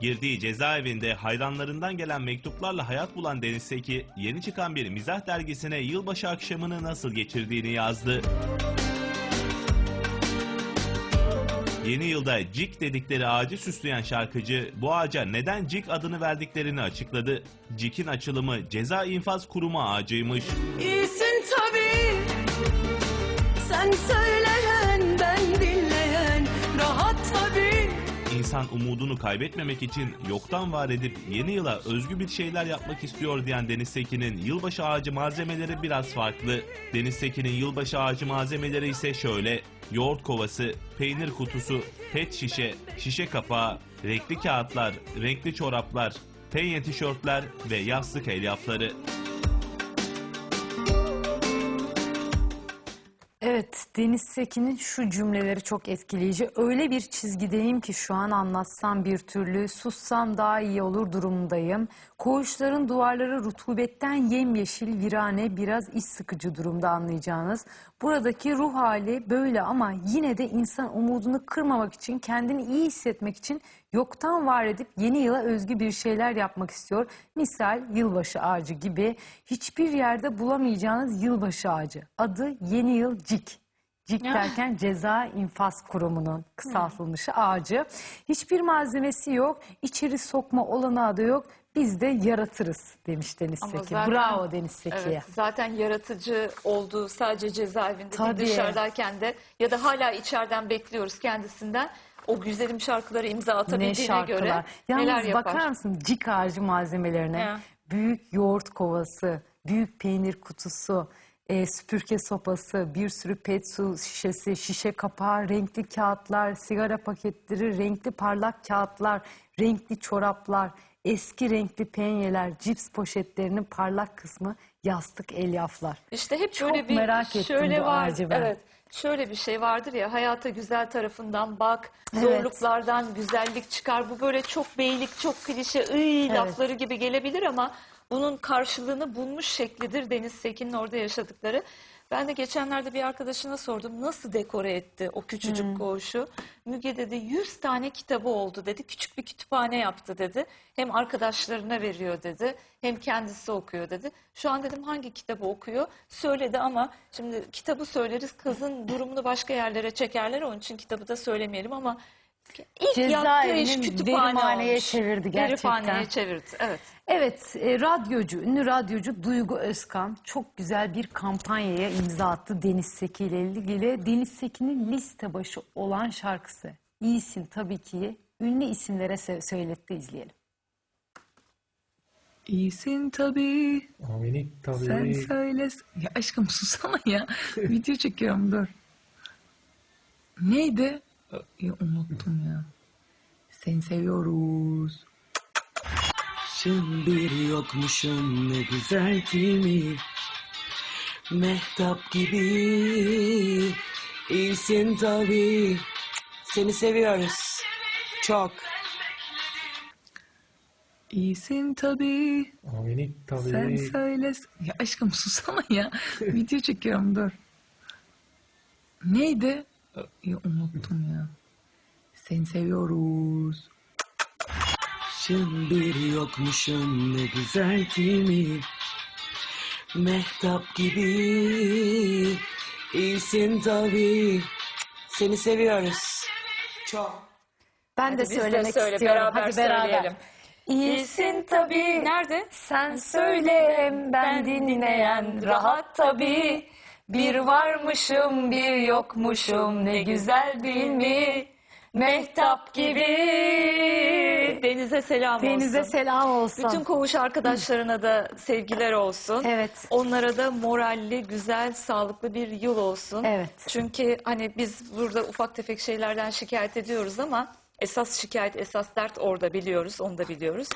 Girdiği cezaevinde hayranlarından gelen mektuplarla hayat bulan Deniz Seki, yeni çıkan bir mizah dergisine yılbaşı akşamını nasıl geçirdiğini yazdı. Yeni yılda Cik dedikleri ağacı süsleyen şarkıcı bu ağaca neden Cik adını verdiklerini açıkladı. Cik'in açılımı Ceza İnfaz Kurumu ağacıymış. İyisin tabii Sen söyleyen İnsan umudunu kaybetmemek için yoktan var edip yeni yıla özgü bir şeyler yapmak istiyor diyen Deniz Seki'nin yılbaşı ağacı malzemeleri biraz farklı. Deniz Seki'nin yılbaşı ağacı malzemeleri ise şöyle. Yoğurt kovası, peynir kutusu, pet şişe, şişe kapağı, renkli kağıtlar, renkli çoraplar, penye tişörtler ve yastık elyafları. Evet, Deniz Sekin'in şu cümleleri çok etkileyici. Öyle bir çizgideyim ki şu an anlatsam bir türlü, sussam daha iyi olur durumdayım. Koğuşların duvarları rutubetten yemyeşil, virane, biraz iç sıkıcı durumda anlayacağınız. Buradaki ruh hali böyle ama yine de insan umudunu kırmamak için, kendini iyi hissetmek için yoktan var edip yeni yıla özgü bir şeyler yapmak istiyor. Misal yılbaşı ağacı gibi hiçbir yerde bulamayacağınız yılbaşı ağacı. Adı Yeni Yıl Cik. Cik derken Ceza İnfaz Kurumu'nun kısaltılmışı ağacı. Hiçbir malzemesi yok, içeri sokma olanağı da yok. Biz de yaratırız demiş Deniz Ama Seki. zaten- Bravo Deniz Seki'ye. Evet, zaten yaratıcı olduğu sadece cezaevinde değil, Tabii. dışarıdayken de ya da hala içeriden bekliyoruz kendisinden. O güzelim şarkıları imza Ne atabildiğine şarkılar. göre Yalnız neler yapar. bakar mısın cik ağacı malzemelerine? Ya. Büyük yoğurt kovası, büyük peynir kutusu, e, süpürge sopası, bir sürü pet su şişesi, şişe kapağı, renkli kağıtlar, sigara paketleri, renkli parlak kağıtlar, renkli çoraplar, eski renkli penyeler, cips poşetlerinin parlak kısmı yastık elyaflar. İşte hep Çok böyle bir merak şöyle var. Evet. Şöyle bir şey vardır ya hayata güzel tarafından bak, Evet. zorluklardan güzellik çıkar. Bu böyle çok beylik, çok klişe, ıy Evet. lafları gibi gelebilir ama bunun karşılığını bulmuş şeklidir Deniz Sekin'in orada yaşadıkları. Ben de geçenlerde bir arkadaşına sordum nasıl dekore etti o küçücük Hmm. koğuşu. Müge dedi 100 tane kitabı oldu dedi. Küçük bir kütüphane yaptı dedi. Hem arkadaşlarına veriyor dedi. Hem kendisi okuyor dedi. Şu an dedim hangi kitabı okuyor? Söyledi ama şimdi kitabı söyleriz kızın durumunu başka yerlere çekerler. Onun için kitabı da söylemeyelim ama ilk yaptığı iş Cezaevinin kütüphane verimhaneye olmuş. çevirdi gerçekten. Verimhaneye çevirdi evet. Evet, e, radyocu, ünlü radyocu Duygu Özkan çok güzel bir kampanyaya imza attı Deniz Seki ile ilgili. Deniz Seki'nin liste başı olan şarkısı. İyisin tabii ki ünlü isimlere sö- söyletti izleyelim. İyisin tabii. Aminik tabii. Sen söyle. Ya aşkım susana ya. Video çekiyorum dur. Neydi? Unuttum ya. Seni seviyoruz. Şimdi bir yokmuşum ne güzel kimi Mehtap gibi iyisin tabii Seni seviyoruz çok İyisin tabii. Aminik tabii. Sen söyle. Ya aşkım susana ya. Video çekiyorum dur. Neydi? Unuttum ya. Seni seviyoruz. Şimdi bir yokmuşum ne güzel kimi Mehtap gibi iyisin tabii Seni seviyoruz çok Ben Hadi de söylemek söyle, istiyorum. beraber Hadi beraber. söyleyelim. İyisin tabii. Nerede? Sen söyle hem ben dinleyen rahat tabii. Bir varmışım bir yokmuşum ne güzel değil mi? Mehtap gibi. Denize selam Denize olsun. selam olsun. Bütün koğuş arkadaşlarına da sevgiler olsun. Evet. Onlara da moralli, güzel, sağlıklı bir yıl olsun. Evet. Çünkü hani biz burada ufak tefek şeylerden şikayet ediyoruz ama esas şikayet, esas dert orada biliyoruz, onu da biliyoruz.